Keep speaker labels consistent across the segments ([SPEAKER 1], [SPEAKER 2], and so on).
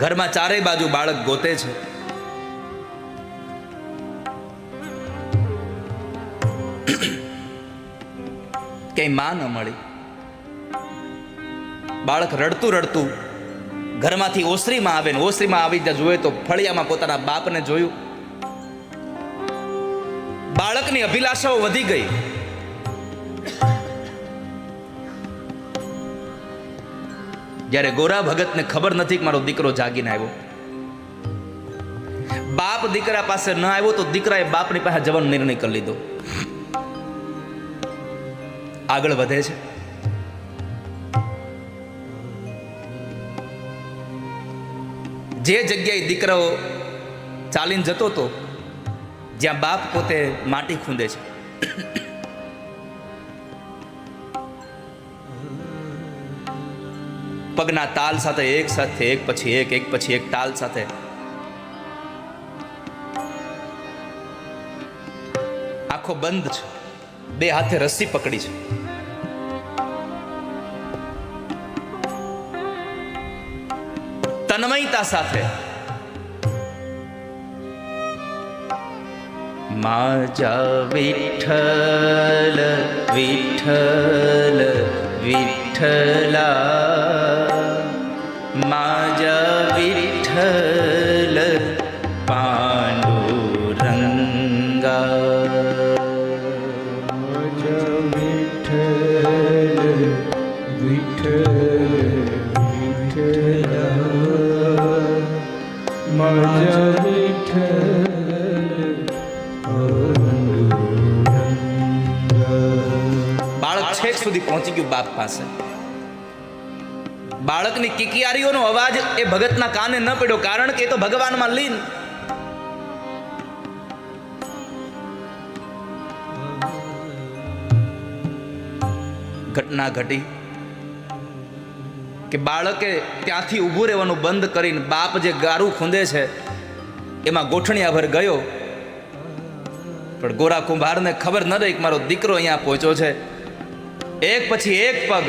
[SPEAKER 1] ઘરમાં ચારેય બાજુ બાળક ગોતે છે. ક્યાંયમાં ન મળી. બાળક રડતું રડતું ઘરમાંથી ઓસરીમાં આવે ને ઓસરીમાં આવી ત્યાં જોયે તો ફળિયામાં પોતાના બાપને જોયું. બાળકની અભિલાષાઓ વધી ગઈ. જ્યારે ગોરા ભગતને ખબર નથી કે મારો દીકરો જાગીને આવ્યો. બાપ દીકરા પાસે ન આવ્યો તો દીકરાએ બાપની પાસે જવાનો નિર્ણય કરી લીધો. આગળ વધે છે. જે જગ્યાએ દીકરાઓ ચાલીને જતો હતો, જ્યાં બાપ પોતે માટી ખૂંદે છે. પગના તાલ સાથે એક સાથે, એક પછી એક એક પછી એક તાલ સાથે. આખો બંધ છે. બે હાથે રસ્સી પકડી છે. તન્મયતા સાથે. માજા વિઠ્ઠલ વિઠ્ઠલ, વિઠ્ઠલા. બાળક છેક સુધી પહોંચી ગયું બાપ પાસે. બાળકની કિકિયારીઓનો અવાજ એ ભગતના કાને ન પડ્યો, કારણ કે એ તો ભગવાનમાં લીન. ઘટના ઘટી. કે બાળકે ત્યાંથી ઊભું રહેવાનું બંધ કરીને બાપ જે ગારું ખૂંદે છે, એમાં ગોઠણિયાભર ગયો. પણ ગોરા કુંભારને ખબર ન રહી કે મારો દીકરો અહીંયા પહોંચ્યો છે. એક પછી એક પગ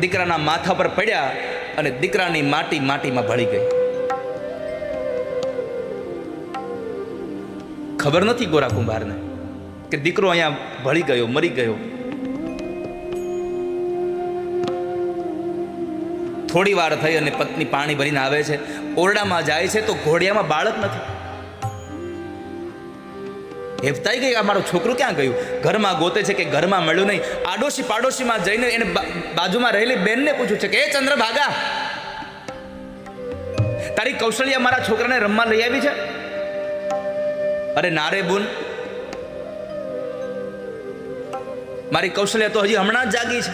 [SPEAKER 1] દીકરાના માથા પર પડ્યા અને દીકરાની માટી માટીમાં ભળી ગઈ. ખબર નથી ગોરા કુંભારને કે દીકરો અહીંયા ભળી ગયો, મરી ગયો. થોડી વાર થઈ અને પત્ની પાણી ભરીને આવે છે. ઓરડામાં જાય છે તો ઘોડિયામાં બાળક નથી. હેફતાઈ ગઈ આ મારું છોકરું ક્યાં ગયું? ઘરમાં ગોતે છે કે ઘરમાં મળ્યું નહીં. આડોશી પાડોશીમાં જઈને એને બાજુમાં રહેલી બેનને પૂછ્યું છે કે, એ ચંદ્રભાગા, તારી કૌશલ્યા મારા છોકરાને રમવા લઈ આવી છે? અરે નારે બુન, મારી કૌશલ્યા તો હજી હમણાં જ જાગી છે.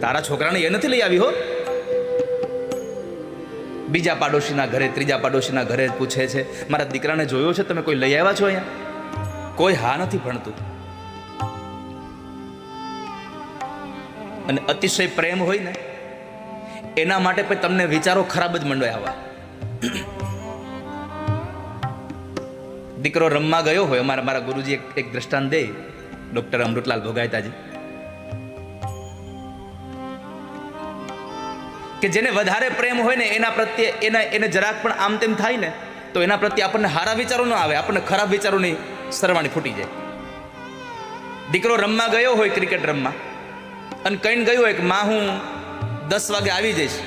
[SPEAKER 1] તારા છોકરાને એ નથી લઈ આવી હો. બીજા પાડોશીના ઘરે, ત્રીજા પાડોશીના ઘરે પૂછે છે, મારા દીકરાને જોયો છે? તમે કોઈ લઈ આવ્યા છો અહીંયા? કોઈ હા નથી ભણતું. અને અતિશય પ્રેમ હોય ને, એના માટે પછી તમને વિચારો ખરાબ જ મંડવાય આવા દીકરો રમવા ગયો હોય, અમારા મારા ગુરુજી એક એક દ્રષ્ટાંત દે. ડૉક્ટર અમૃતલાલ ભોગાયતાજી. કે જેને વધારે પ્રેમ હોય ને એના પ્રત્યે એના એને જરાક પણ આમ તેમ થાય ને, તો એના પ્રત્યે આપણને સારા વિચારો ન આવે, આપણને ખરાબ વિચારોની સરવાણી ફૂટી જાય. દીકરો રમવા ગયો હોય ક્રિકેટ રમવા, અને કહીને ગયું હોય કે, માં, હું દસ વાગે આવી જઈશ.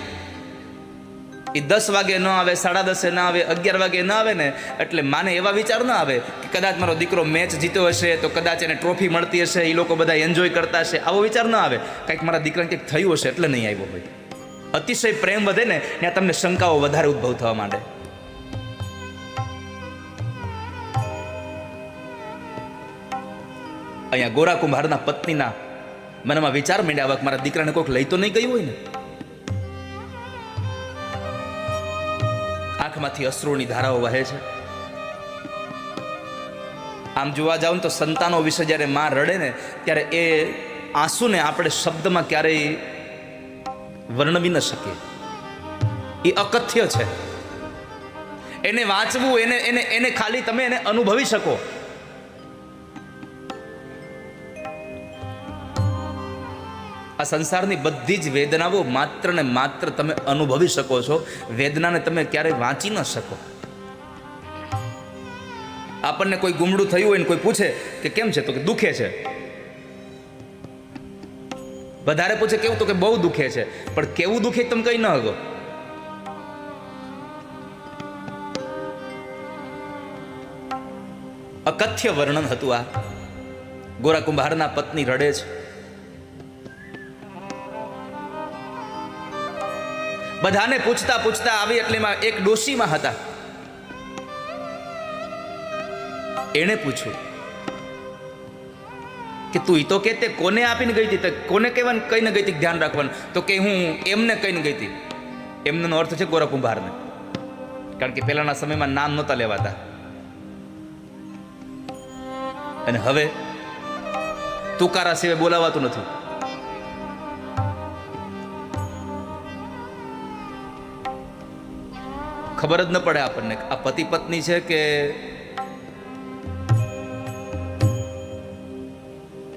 [SPEAKER 1] એ દસ વાગે ન આવે, સાડા દસે ન આવે, અગિયાર વાગે ન આવે ને, એટલે માને એવા વિચાર ન આવે કે કદાચ મારો દીકરો મેચ જીત્યો હશે, તો કદાચ એને ટ્રોફી મળતી હશે એ લોકો બધા એન્જોય કરતા હશે, આવો વિચાર ન આવે. કંઈક મારા દીકરાને કંઈક થયું હશે એટલે નહીં આવ્યો હોય. અતિશય પ્રેમ વધે ને, ત્યાં તમને શંકાઓ વધારે ઉદ્ભવ થવા માંડે. અહીંયા ગોરા કુંભારના પત્નીના મનમાં વિચાર માંડ્યા આવક મારા દીકરાને કોઈક લઈ તો નહીં ગયું હોય ને? આંખમાંથી અશ્રુની ધારાઓ વહે છે. આમ જોવા જાવ ને તો સંતાનો વિશે જ્યારે માં રડે ને, ત્યારે એ આંસુને આપણે શબ્દમાં ક્યારેય વર્ણવી ન શકીએ. એ અકથ્ય છે. એને વાંચવું, એને એને એને ખાલી તમે એને અનુભવી શકો. આ સંસારની બધી જ વેદનાઓ માત્ર ને માત્ર તમે અનુભવી શકો છો. વેદનાને તમે ક્યારેય વાંચી ન શકો. આપણને કોઈ ગુમડું થયું હોય ને કોઈ પૂછે કે કેમ છે? તો કે દુખે છે. વધારે પૂછે કેવું તો કે બહુ દુખે છે. પણ કેવું દુખે તમે કઈ ન હગો અકથ્ય વર્ણન હતું આ. ગોરા કુંભારના પત્ની રડે છે. બધાને પૂછતા પૂછતા આવી એટલેમાં એક ડોશીમાં હતા. એણે પૂછ્યું કે તું તો કે તે કોને આપીને ગઈ હતી? કોને કહેવાનું? કહીને ગઈ હતી? ધ્યાન રાખવાનું. તો કે હું એમને કહીને ગઈ હતી. એમનો અર્થ છે ગોરા કુંભારને કારણ કે પહેલાના સમયમાં નામ નહોતા લેવાતા. અને હવે તુકારા સિવાય બોલાવાતું નથી. ખબર જ ન પડે આપણને આ પતિ પત્ની છે કે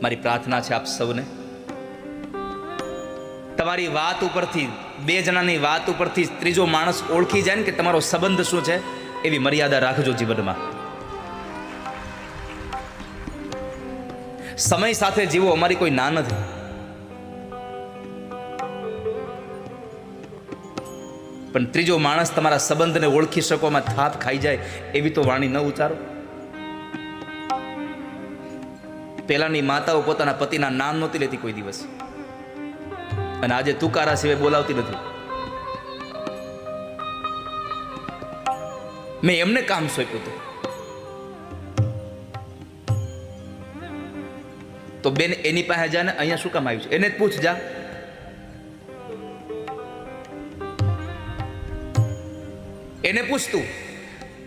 [SPEAKER 1] મારી પ્રાર્થના છે આપ સૌને. તમારી વાત ઉપરથી, બે જણાની વાત ઉપરથી ત્રીજો માણસ ઓળખી જાય ને કે તમારો સંબંધ શું છે, એવી મર્યાદા રાખજો જીવનમાં. સમય સાથે જીવો, અમારી કોઈ ના નથી. પણ ત્રીજો માણસ તમારા સંબંધને ઓળખી શકવામાં થાપ ખાઈ જાય, એવી તો વાણી ન ઉચ્ચારો. પેલાની માતાઓ પોતાના પતિના નામ નહોતી લેતી કોઈ દિવસ. અને આજે તુકારા સિવાય બોલાવતી નથી. મેં એમને કામ સોંપ્યું હતું. તો બેન એની પાસે જા ને અહીંયા શું કામ આવ્યું છે? એને જ પૂછ જા. એને પૂછતું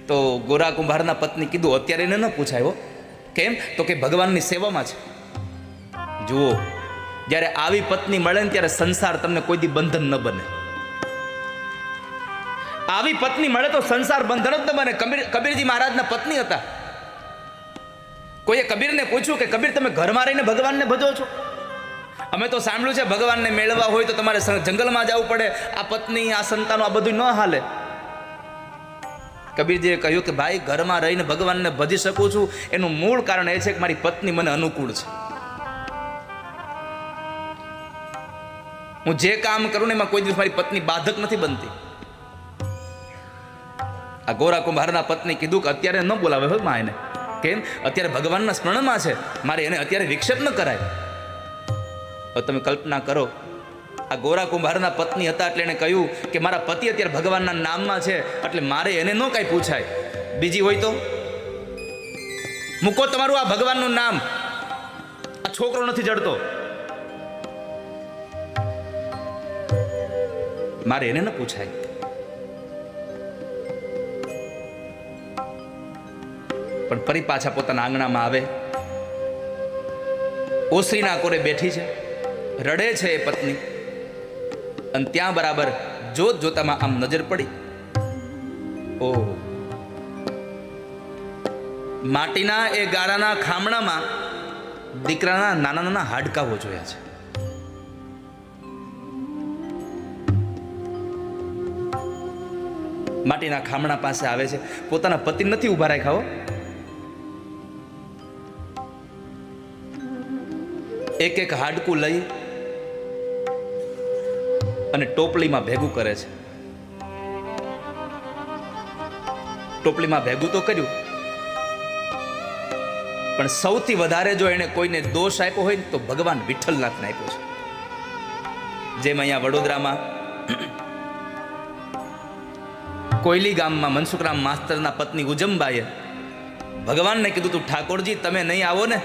[SPEAKER 1] તો. ગોરા કુંભારના પત્ની કીધું, અત્યારે એને ન પૂછાયો કેમ? તો કે ભગવાનની સેવામાં છે. જુઓ, જ્યારે આવી પત્ની મળે ને ત્યારે સંસાર તમને કોઈ દી બંધન ન બને. આવી પત્ની મળે તો સંસાર બંધન જ ન બને. કબીર, કબીરજી મહારાજના પત્ની હતા. કોઈએ કબીરને પૂછ્યું કે કબીર, તમે ઘરમાં રહીને ભગવાનને ભજો છો? અમે તો સાંભળ્યું છે ભગવાનને મેળવવા હોય તો તમારે જંગલમાં જવું પડે. આ પત્ની, આ સંતાનો, આ બધું ન હાલે. કબીરજીએ કહ્યું કે ભાઈ, ઘરમાં રહીને ભગવાનને ભજી શકું છું. એનું મૂળ કારણ એ છે કે મારી પત્ની મને અનુકૂળ છે. હું જે કામ કરું ને એમાં કોઈ દિવસ મારી પત્ની બાધક નથી બનતી. આ ગોરા કુંભારના પત્ની કીધું કે અત્યારે ન બોલાવે હોયમાં એને કેમ? અત્યારે ભગવાનના સ્મરણમાં છે. મારે એને અત્યારે વિક્ષેપ ન કરાય. તમે કલ્પના કરો આ ગોરા કુંભારના પત્ની હતા એટલે એણે કહ્યું કે મારા પતિ અત્યારે ભગવાનના નામમાં છે, એટલે મારે એને ન કાંઈ પૂછાય. બીજી હોય તો? મૂકો તમારું આ ભગવાનનું નામ. આ છોકરો નથી જડતો. મારે એને ન પૂછાય. પણ ફરી પાછા પોતાના આંગણામાં આવે. ઓસરીના કોરે બેઠી છે. રડે છે એ પત્ની. અને ત્યાં બરાબર જોત જોતામાં આમ નજર પડી. ઓ. માટીના એ ગારાના ખામણામાં દીકરાના નાના નાના હાડકાઓ જોયા છે. માટીના ખામણા પાસે આવે છે. પોતાના પતિ નથી ઊભા રાખ્યા એક એક હાડકું લઈ અને ટોપલીમાં ભેગું કરે છે. ટોપલીમાં ભેગું તો કર્યું. પણ સૌથી વધારે જો એને કોઈને દોષ આપ્યો હોય ને તો ભગવાન વિઠ્ઠલનાથને આપ્યો છે. જેમ અહીંયા વડોદરામાં કોયલી ગામમાં મનસુખરામ માસ્તરના પત્ની ઉજમબાઈએ ભગવાનને કીધું તું, ઠાકોરજી, તમે નહીં આવો ને?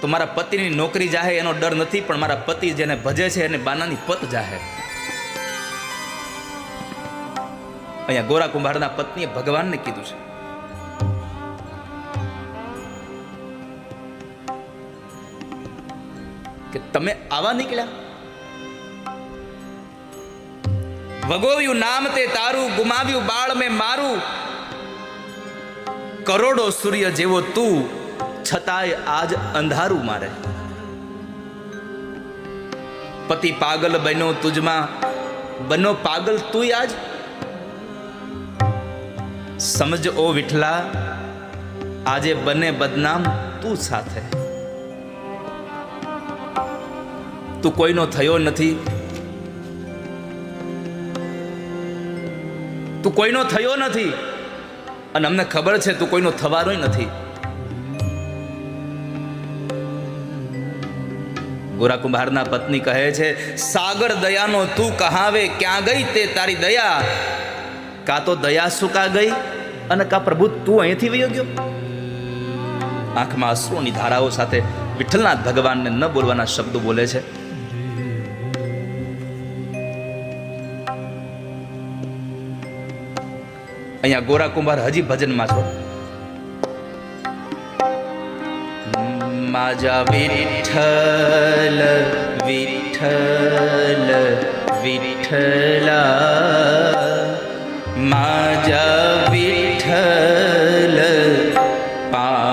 [SPEAKER 1] તો મારા પતિની નોકરી જાહે, એનો ડર નથી, પણ મારા પતિ જેને ભજે છે, એને બાનાની પત જાહે. અહીંયા ગોરા કુંભારના પત્નીએ ભગવાનને કીધું છે. કે તમે આવા નીકળ્યા? વગોવ્યું નામ તે તારું, ગુમાવ્યું બાળ મેં મારું. કરોડો સૂર્ય જેવો તું છતાંય આજ અંધારું મારે પતિ પાગલ બન્યો તુજમાં. બનો પાગલ તું આજ? સમજ ઓ વિઠલા આજે બને બદનામ તું સાથે. તું કોઈનો થયો નથી. તું કોઈનો થયો નથી. અને અમને ખબર છે તું કોઈનો થવાનોય નથી. ગોરા કુંભારના પત્ની કહે છે, સાગર દયાનો તું કહાવે? ક્યાં ગઈ તે તારી દયા? કા તો દયા સુકા ગઈ? અને કા પ્રભુ તું અહીંથી વયો ગયો? આંખમાં અશ્રુની ધારાઓ સાથે વિઠ્ઠલનાથ ભગવાનને ન બોલવાના શબ્દો બોલે છે. અહીંયા ગોરા કુંભાર હજી ભજનમાં છો. માજા વિઠ્ઠલ વિઠ્ઠલ વિઠ્ઠલા માજા વિઠ્ઠલ પાંડુરંગા